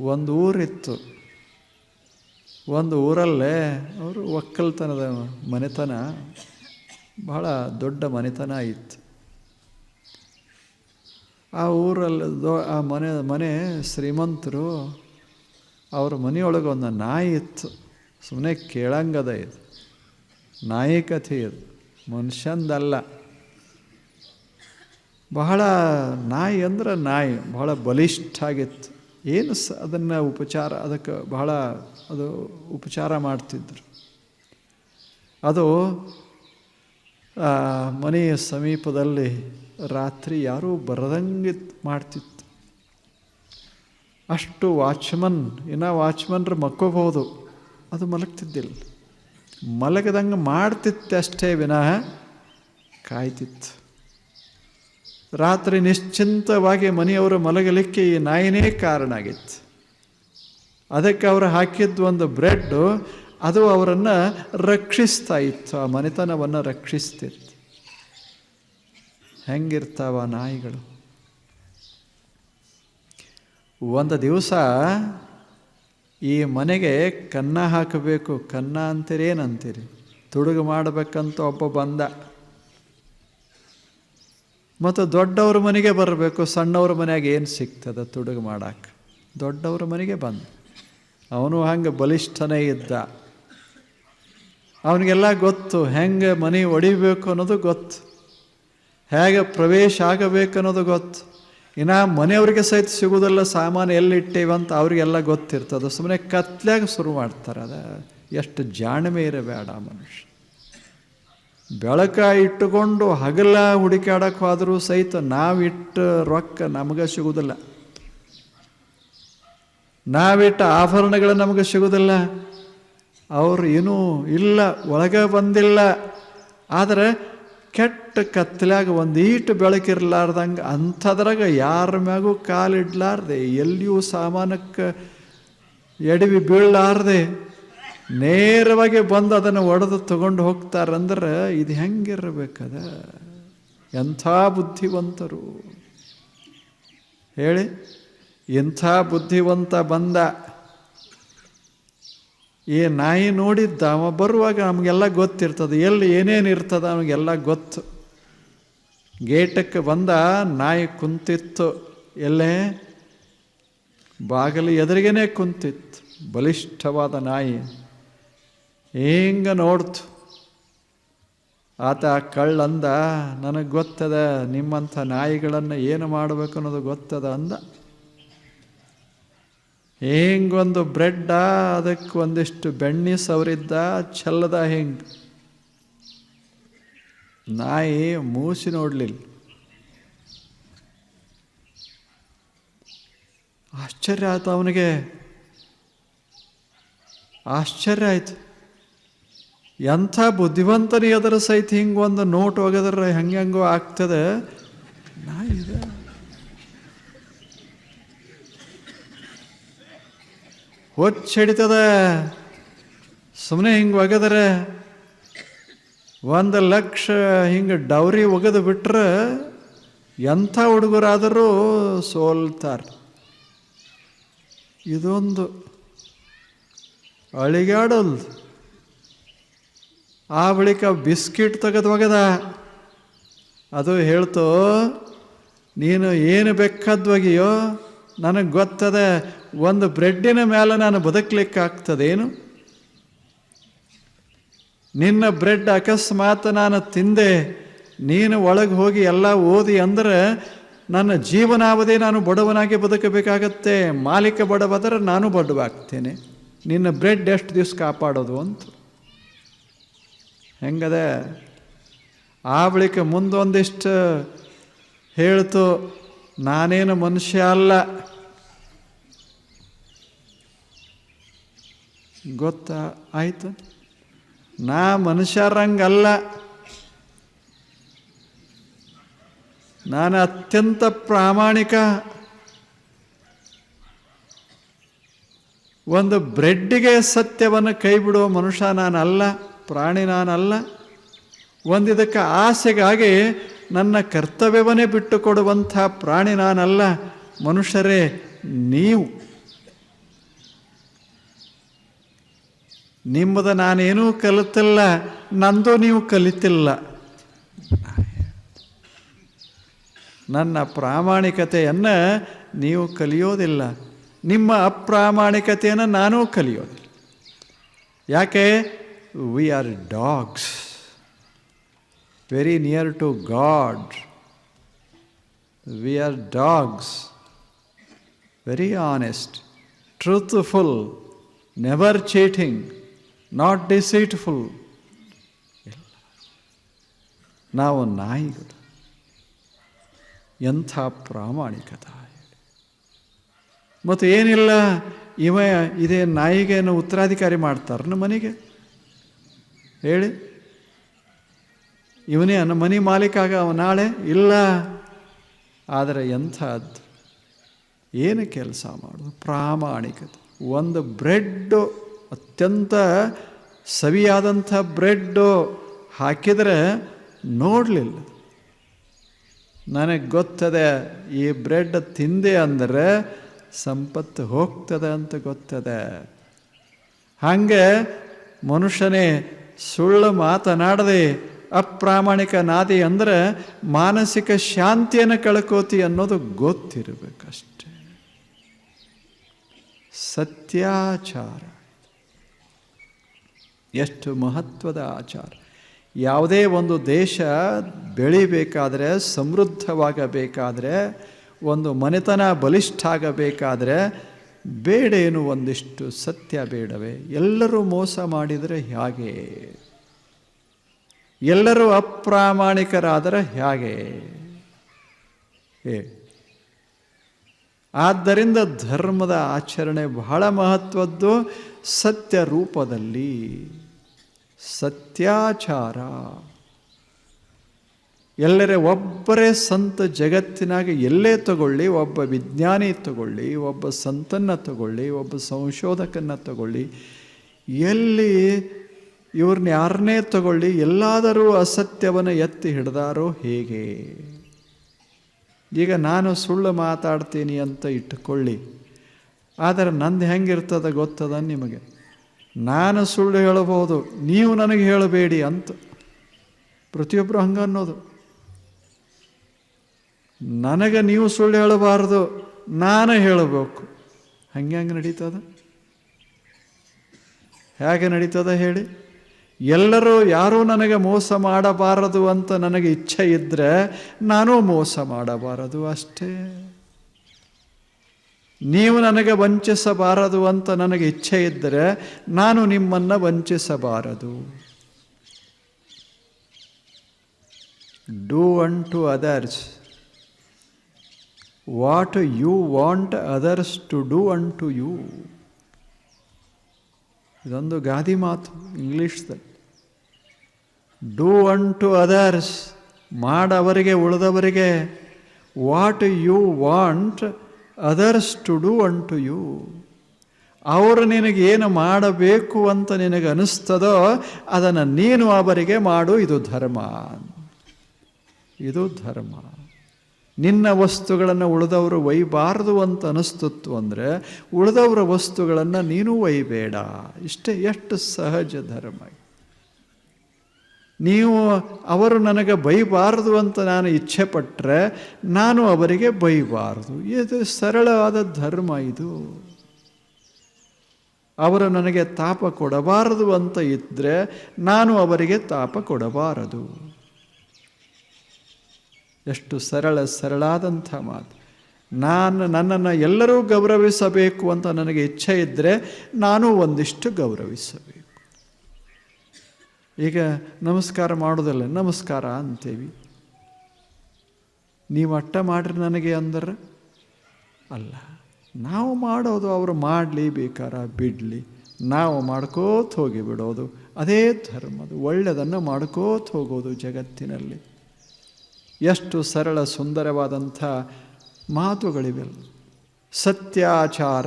ಒಂದು ಊರಿತ್ತು. ಒಂದು ಊರಲ್ಲೇ ಅವರು ಒಕ್ಕಲ್ತನದ ಮನೆತನ, ಬಹಳ ದೊಡ್ಡ ಮನೆತನ ಇತ್ತು. ಆ ಊರಲ್ಲಿ ದೊ, ಆ ಮನೆ ಮನೆ ಶ್ರೀಮಂತರು ಅವ್ರ ಮನೆಯೊಳಗೆ ಒಂದು ನಾಯಿ ಇತ್ತು. ಸುಮ್ಮನೆ ಕೇಳಂಗದ ಇದು. ನಾಯಿ ಕಥೆ ಇದು. ಮನುಷ್ಯಂದಲ್ಲ. ಬಹಳ ನಾಯಿ ಅಂದ್ರೆ ನಾಯಿ, ಬಹಳ ಬಲಿಷ್ಠ ಆಗಿತ್ತು. ಏನು ಸ, ಅದನ್ನು ಉಪಚಾರ, ಅದಕ್ಕೆ ಬಹಳ ಅದು ಉಪಚಾರ ಮಾಡ್ತಿದ್ದರು ಅದು ಮನೆಯ ಸಮೀಪದಲ್ಲಿ ರಾತ್ರಿ ಯಾರೂ ಬರದಂಗೆ ಮಾಡ್ತಿತ್ತು. ಅಷ್ಟು ವಾಚ್ಮನ್, ಇನ್ನು ವಾಚ್ಮನ್ರು ಮಕ್ಕೋಬಹುದು, ಅದು ಮಲಗ್ತಿದ್ದಿಲ್ಲ. ಮಲಗದಂಗೆ ಮಾಡ್ತಿತ್ತಷ್ಟೇ ವಿನಃ ಕಾಯ್ತಿತ್ತು. ರಾತ್ರಿ ನಿಶ್ಚಿಂತವಾಗಿ ಮನೆಯವರು ಮಲಗಲಿಕ್ಕೆ ಈ ನಾಯಿನೇ ಕಾರಣ ಆಗಿತ್ತು. ಅದಕ್ಕೆ ಅವರು ಹಾಕಿದ್ದು ಒಂದು ಬ್ರೆಡ್ಡು ಅದು ಅವರನ್ನು ರಕ್ಷಿಸ್ತಾ ಇತ್ತು. ಆ ಮನೆತನವನ್ನು ರಕ್ಷಿಸ್ತಿತ್ತು. ಹೆಂಗಿರ್ತಾವ ನಾಯಿಗಳು? ಒಂದು ದಿವಸ ಈ ಮನೆಗೆ ಕನ್ನ ಹಾಕಬೇಕು. ಕನ್ನ ಅಂತೀರೇನಂತೀರಿ? ತುಡುಗು ಮಾಡಬೇಕಂತ ಒಬ್ಬ ಬಂದ. ಮತ್ತು ದೊಡ್ಡವ್ರ ಮನೆಗೆ ಬರಬೇಕು, ಸಣ್ಣವ್ರ ಮನೆಯಾಗ ಏನು ಸಿಗ್ತದೆ ತುಡುಗು ಮಾಡಕ್ಕೆ ದೊಡ್ಡವ್ರ ಮನೆಗೆ ಬಂದ. ಅವನು ಹಂಗೆ ಬಲಿಷ್ಠನೇ ಇದ್ದ. ಅವನಿಗೆಲ್ಲ ಗೊತ್ತು, ಹೆಂಗೆ ಮನೆ ಒಡಿಬೇಕು ಅನ್ನೋದು ಗೊತ್ತು. ಹೇಗೆ ಪ್ರವೇಶ ಆಗಬೇಕು ಅನ್ನೋದು ಗೊತ್ತು. ಇನ್ನು ಮನೆಯವ್ರಿಗೆ ಸಹಿತ ಸಿಗೋದೆಲ್ಲ ಸಾಮಾನು ಎಲ್ಲಿಟ್ಟೇವಂತ ಅವ್ರಿಗೆಲ್ಲ ಗೊತ್ತಿರ್ತದೆ. ಸುಮ್ಮನೆ ಕತ್ಲಾಗ ಶುರು ಮಾಡ್ತಾರೆ. ಅದ ಎಷ್ಟು ಜಾಣ್ಮೆ ಇರಬೇಡ ಮನುಷ್ಯ. ಬೆಳಕ ಇಟ್ಟುಕೊಂಡು ಹಗಲ ಹುಡುಕಾಡಕ್ಕೆ ಹೋದರೂ ಸಹಿತ ನಾವಿಟ್ಟ ರೊಕ್ಕ ನಮಗೆ ಸಿಗುವುದಿಲ್ಲ ನಾವಿಟ್ಟ ಆಭರಣಗಳು ನಮಗೆ ಸಿಗುವುದಿಲ್ಲ ಅವರು ಏನೂ ಇಲ್ಲ, ಒಳಗೆ ಬಂದಿಲ್ಲ. ಆದರೆ ಕೆಟ್ಟ ಕತ್ತಲಾಗ ಒಂದೀಟು ಬೆಳಕಿರ್ಲಾರ್ದಂಗೆ ಅಂಥದ್ರಾಗ ಯಾರ ಮ್ಯಾಗೂ ಕಾಲಿಡ್ಲಾರ್ದೆ, ಎಲ್ಲಿಯೂ ಸಾಮಾನಕ್ಕೆ ಎಡವಿ ಬೀಳಲಾರ್ದೆ. ನೇರವಾಗಿ ಬಂದು ಅದನ್ನು ಒಡೆದು ತಗೊಂಡು ಹೋಗ್ತಾರಂದ್ರೆ ಇದು ಹೆಂಗಿರ್ಬೇಕದ? ಎಂಥ ಬುದ್ಧಿವಂತರು? ಹೇಳಿ. ಎಂಥ ಬುದ್ಧಿವಂತ ಬಂದ? ಈ ನಾಯಿ ನೋಡಿದ್ದ, ಅವ ಬರುವಾಗ ನಮಗೆಲ್ಲ ಗೊತ್ತಿರ್ತದೆ. ಎಲ್ಲಿ ಏನೇನು ಇರ್ತದೆ ಅವನಿಗೆಲ್ಲ ಗೊತ್ತು. ಗೇಟಕ್ಕೆ ಬಂದ, ನಾಯಿ ಕುಂತಿತ್ತು. ಎಲ್ಲೇ? ಬಾಗಿಲು ಎದುರಿಗೇನೆ ಕುಂತಿತ್ತು. ಬಲಿಷ್ಠವಾದ ನಾಯಿ. ಹಿಂಗೆ ನೋಡ್ತು. ಆತ ಕಳ್ಳಂದ, ನನಗೆ ಗೊತ್ತದ, ನಿಮ್ಮಂಥ ನಾಯಿಗಳನ್ನು ಏನು ಮಾಡಬೇಕು ಅನ್ನೋದು ಗೊತ್ತದ? ಅಂದ. ಹಿಂಗೊಂದು ಬ್ರೆಡ್ಡ, ಅದಕ್ಕೆ ಒಂದಿಷ್ಟು ಬೆಣ್ಣೆ ಸವರಿದ್ದ ಚೆಲ್ಲದ ಹಿಂಗೆ. ನಾಯಿ ಮೂಸಿ ನೋಡಲಿಲ್ಲ. ಆಶ್ಚರ್ಯ ಆಯ್ತು ಅವನಿಗೆ. ಆಶ್ಚರ್ಯ ಆಯ್ತು. ಎಂಥ ಬುದ್ಧಿವಂತನ ಅದರ ಸಹಿತ ಹಿಂಗೆ ಒಂದು ನೋಟ್ ಒಗೆದ್ರೆ ಹೆಂಗೆ ಹೆಂಗೋ ಆಗ್ತದೆ? ನಾ ಇದೆ. ಹೊಚ್ಚಿಡಿತದ. ಸುಮ್ಮನೆ ಹಿಂಗೆ ಒಗೆದ್ರೆ ಒಂದು ಲಕ್ಷ ಹಿಂಗೆ ಡೌರಿ ಒಗೆದು ಬಿಟ್ರೆ ಎಂಥ ಹುಡುಗರಾದರೂ ಸೋಲ್ತಾರೆ. ಇದೊಂದು ಅಳಿಗಾಡೋದು ಆ ಬಳಿಕ ಬಿಸ್ಕಿಟ್ ತೆಗೆದು ಒಗೆದ ಅದು ಹೇಳ್ತು, ನೀನು ಏನು ಬೇಕಾದ್ವಾಗಿಯೋ ನನಗೆ ಗೊತ್ತದ, ಒಂದು ಬ್ರೆಡ್ಡಿನ ಮೇಲೆ ನಾನು ಬದುಕಲಿಕ್ಕೆ ಆಗ್ತದೇನು ನಿನ್ನ ಬ್ರೆಡ್ ಅಕಸ್ಮಾತ್ ನಾನು ತಿಂದೆ, ನೀನು ಒಳಗೆ ಹೋಗಿ ಎಲ್ಲ ಓದಿ ಅಂದ್ರೆ ನನ್ನ ಜೀವನಾವಧಿ ನಾನು ಬಡವನಾಗಿ ಬದುಕಬೇಕಾಗತ್ತೆ, ಮಾಲೀಕ ಬಡವಾದರೆ ನಾನು ಬಡವಾಗ್ತೇನೆ. ನಿನ್ನ ಬ್ರೆಡ್ ಎಷ್ಟು ದಿವಸ ಕಾಪಾಡೋದು ಅಂತ. ಹೆಂಗದೆ? ಆ ಬಳಿಕ ಮುಂದೊಂದಿಷ್ಟು ಹೇಳ್ತು, ನಾನೇನು ಮನುಷ್ಯ ಅಲ್ಲ. ಗೊತ್ತಾ, ಆಯಿತು. ನಾ ಮನುಷ್ಯರಂಗಲ್ಲ. ನಾನು ಅತ್ಯಂತ ಪ್ರಾಮಾಣಿಕ. ಒಂದು ಬ್ರೆಡ್ಡಿಗೆ ಸತ್ಯವನ್ನು ಕೈ ಬಿಡುವ ಮನುಷ್ಯ ನಾನಲ್ಲ. ಪ್ರಾಣಿ ನಾನಲ್ಲ. ಒಂದಿದಕ್ಕೆ ಆಸೆಗಾಗಿ ನನ್ನ ಕರ್ತವ್ಯವನ್ನೇ ಬಿಟ್ಟು ಕೊಡುವಂಥ ಪ್ರಾಣಿ ನಾನಲ್ಲ. ಮನುಷ್ಯರೇ, ನೀವು. ನಿಮ್ಮದ ನಾನೇನೂ ಕಲಿತಿಲ್ಲ, ನಂದು ನೀವು ಕಲಿತಿಲ್ಲ. ನನ್ನ ಪ್ರಾಮಾಣಿಕತೆಯನ್ನು ನೀವು ಕಲಿಯೋದಿಲ್ಲ. ನಿಮ್ಮ ಅಪ್ರಾಮಾಣಿಕತೆಯನ್ನು ನಾನೂ ಕಲಿಯೋದಿಲ್ಲ. ಯಾಕೆ? We are dogs very near to God we are dogs very honest truthful never cheating not deceitful ನಾವು ನಾಯಿಗಳು. ಎಂಥ ಪ್ರಾಮಾಣಿಕತ ಮತ್ತು ಏನಿಲ್ಲ, ಇವ ಇದೇ ನಾಯಿಗೇನು ಉತ್ತರಾಧಿಕಾರಿ ಮಾಡ್ತಾರೆ ಮನೆಗೆ? ಹೇಳಿ. ಇವನೇ ನಮ್ಮ ಮನೆ ಮಾಲೀಕಾಗ ಅವ ನಾಳೆ? ಇಲ್ಲ. ಆದರೆ ಎಂಥದ್ದು ಏನು ಕೆಲಸ ಮಾಡೋದು ಪ್ರಾಮಾಣಿಕತೆ. ಒಂದು ಬ್ರೆಡ್ಡು, ಅತ್ಯಂತ ಸವಿಯಾದಂಥ ಬ್ರೆಡ್ಡು ಹಾಕಿದರೆ ನೋಡಲಿಲ್ಲ. ನನಗೆ ಗೊತ್ತದೆ, ಈ ಬ್ರೆಡ್ ತಿಂದೆ ಅಂದರೆ ಸಂಪತ್ತು ಹೋಗ್ತದೆ ಅಂತ ಗೊತ್ತದೆ. ಹಾಗೆ ಮನುಷ್ಯನೇ ಸುಳ್ಳು ಮಾತನಾಡದೆ ಅಪ್ರಾಮಾಣಿಕ ನಾದಿ ಅಂದರೆ ಮಾನಸಿಕ ಶಾಂತಿಯನ್ನು ಕಳ್ಕೋತಿ ಅನ್ನೋದು ಗೊತ್ತಿರಬೇಕಷ್ಟೆ. ಸತ್ಯಾಚಾರ. ಎಷ್ಟು ಮಹತ್ವದ ಆಚಾರ. ಯಾವುದೇ ಒಂದು ದೇಶ ಬೆಳಿಬೇಕಾದ್ರೆ, ಸಮೃದ್ಧವಾಗಬೇಕಾದ್ರೆ, ಒಂದು ಮನೆತನ ಬಲಿಷ್ಠ ಆಗಬೇಕಾದ್ರೆ ಬೇಡೇನು ಒಂದಿಷ್ಟು ಸತ್ಯ ಬೇಡವೇ? ಎಲ್ಲರೂ ಮೋಸ ಮಾಡಿದರೆ ಹೇಗೆ? ಎಲ್ಲರೂ ಅಪ್ರಾಮಾಣಿಕರಾದರೆ ಹೇಗೆ? ಏ, ಆದ್ದರಿಂದ ಧರ್ಮದ ಆಚರಣೆ ಬಹಳ ಮಹತ್ವದ್ದು ಸತ್ಯ ರೂಪದಲ್ಲಿ. ಸತ್ಯಾಚಾರ. ಎಲ್ಲರೇ ಒಬ್ಬರೇ ಸಂತ ಜಗತ್ತಿನಾಗ ಎಲ್ಲೇ ತಗೊಳ್ಳಿ, ಒಬ್ಬ ವಿಜ್ಞಾನಿ ತಗೊಳ್ಳಿ, ಒಬ್ಬ ಸಂತನ್ನು ತಗೊಳ್ಳಿ, ಒಬ್ಬ ಸಂಶೋಧಕನ್ನ ತಗೊಳ್ಳಿ, ಎಲ್ಲಿ ಇವ್ರನ್ನ ಯಾರನ್ನೇ ತಗೊಳ್ಳಿ, ಎಲ್ಲಾದರೂ ಅಸತ್ಯವನ್ನು ಎತ್ತಿ ಹಿಡ್ದಾರೋ ಹೇಗೆ? ಈಗ ನಾನು ಸುಳ್ಳು ಮಾತಾಡ್ತೀನಿ ಅಂತ ಇಟ್ಟುಕೊಳ್ಳಿ. ಆದರೆ ನಂದು ಹೆಂಗಿರ್ತದ ಗೊತ್ತದ ನಿಮಗೆ? ನಾನು ಸುಳ್ಳು ಹೇಳಬಹುದು, ನೀವು ನನಗೆ ಹೇಳಬೇಡಿ ಅಂತ. ಪ್ರತಿಯೊಬ್ಬರು ಹಂಗೆ ಅನ್ನೋದು ನನಗೆ ನೀವು ಸುಳ್ಳು ಹೇಳಬಾರ್ದು, ನಾನು ಹೇಳಬೇಕು. ಹಂಗೆ ಹಂಗೆ ನಡೀತದ? ಹೇಗೆ ನಡೀತದ ಹೇಳಿ? ಎಲ್ಲರೂ ಯಾರೂ ನನಗೆ ಮೋಸ ಮಾಡಬಾರದು ಅಂತ ನನಗೆ ಇಚ್ಛೆ ಇದ್ದರೆ ನಾನು ಮೋಸ ಮಾಡಬಾರದು ಅಷ್ಟೇ. ನೀವು ನನಗೆ ವಂಚಿಸಬಾರದು ಅಂತ ನನಗೆ ಇಚ್ಛೆ ಇದ್ದರೆ ನಾನು ನಿಮ್ಮನ್ನು ವಂಚಿಸಬಾರದು. Do unto others what you want others to do unto you ಇದೊಂದು ಗಾದಿ ಮಾತು, ಇಂಗ್ಲೀಷ್ದಲ್ಲಿ. ಡೂ ಟು ಅದರ್ಸ್ ಮಾಡವರಿಗೆ, ಉಳಿದವರಿಗೆ what you want others to do unto you ಅವರು ನಿನಗೇನು ಮಾಡಬೇಕು ಅಂತ ನಿನಗೆ ಅನಿಸ್ತದೋ, ಅದನ್ನು ನೀನು ಅವರಿಗೆ ಮಾಡು, ಇದು ಧರ್ಮ. ಇದು ಧರ್ಮ. ನಿನ್ನ ವಸ್ತುಗಳನ್ನು ಉಳಿದವರು ಒಯ್ಯಬಾರ್ದು ಅಂತ ಅನಿಸ್ತಿತ್ತು ಅಂದರೆ ಉಳಿದವರ ವಸ್ತುಗಳನ್ನು ನೀನು ಒಯ್ಯಬೇಡ ಇಷ್ಟೇ, ಎಷ್ಟು ಸಹಜ ಧರ್ಮ ನೀವು ಅವರು ನನಗೆ ಬೈಬಾರದು ಅಂತ ನಾನು ಇಚ್ಛೆ ಪಟ್ಟರೆ ನಾನು ಅವರಿಗೆ ಬೈಬಾರದು. ಇದು ಸರಳವಾದ ಧರ್ಮ ಇದು. ಅವರು ನನಗೆ ತಾಪ ಕೊಡಬಾರದು ಅಂತ ಇದ್ದರೆ ನಾನು ಅವರಿಗೆ ತಾಪ ಕೊಡಬಾರದು. ಎಷ್ಟು ಸರಳ ಸರಳಾದಂಥ ಮಾತು. ನಾನು ನನ್ನನ್ನು ಎಲ್ಲರೂ ಗೌರವಿಸಬೇಕು ಅಂತ ನನಗೆ ಇಚ್ಛೆ ಇದ್ದರೆ ನಾನು ಒಂದಿಷ್ಟು ಗೌರವಿಸಬೇಕು. ಈಗ ನಮಸ್ಕಾರ ಮಾಡೋದಲ್ಲ, ನಮಸ್ಕಾರ ಅಂತೇವಿ. ನೀವು ಅಟ್ಟ ಮಾಡ್ರಿ ನನಗೆ ಅಂದ್ರೆ? ಅಲ್ಲ, ನಾವು ಮಾಡೋದು ಅವರು ಮಾಡಲಿ, ಬೇಕಾರ ಬಿಡಲಿ. ನಾವು ಮಾಡ್ಕೋತ ಹೋಗಿ ಬಿಡೋದು ಅದೇ ಧರ್ಮದು ಒಳ್ಳೆಯದನ್ನು ಮಾಡ್ಕೋತ ಹೋಗೋದು ಜಗತ್ತಿನಲ್ಲಿ. ಎಷ್ಟು ಸರಳ ಸುಂದರವಾದಂಥ ಮಾತುಗಳಿವೆ ಸತ್ಯಾಚಾರ.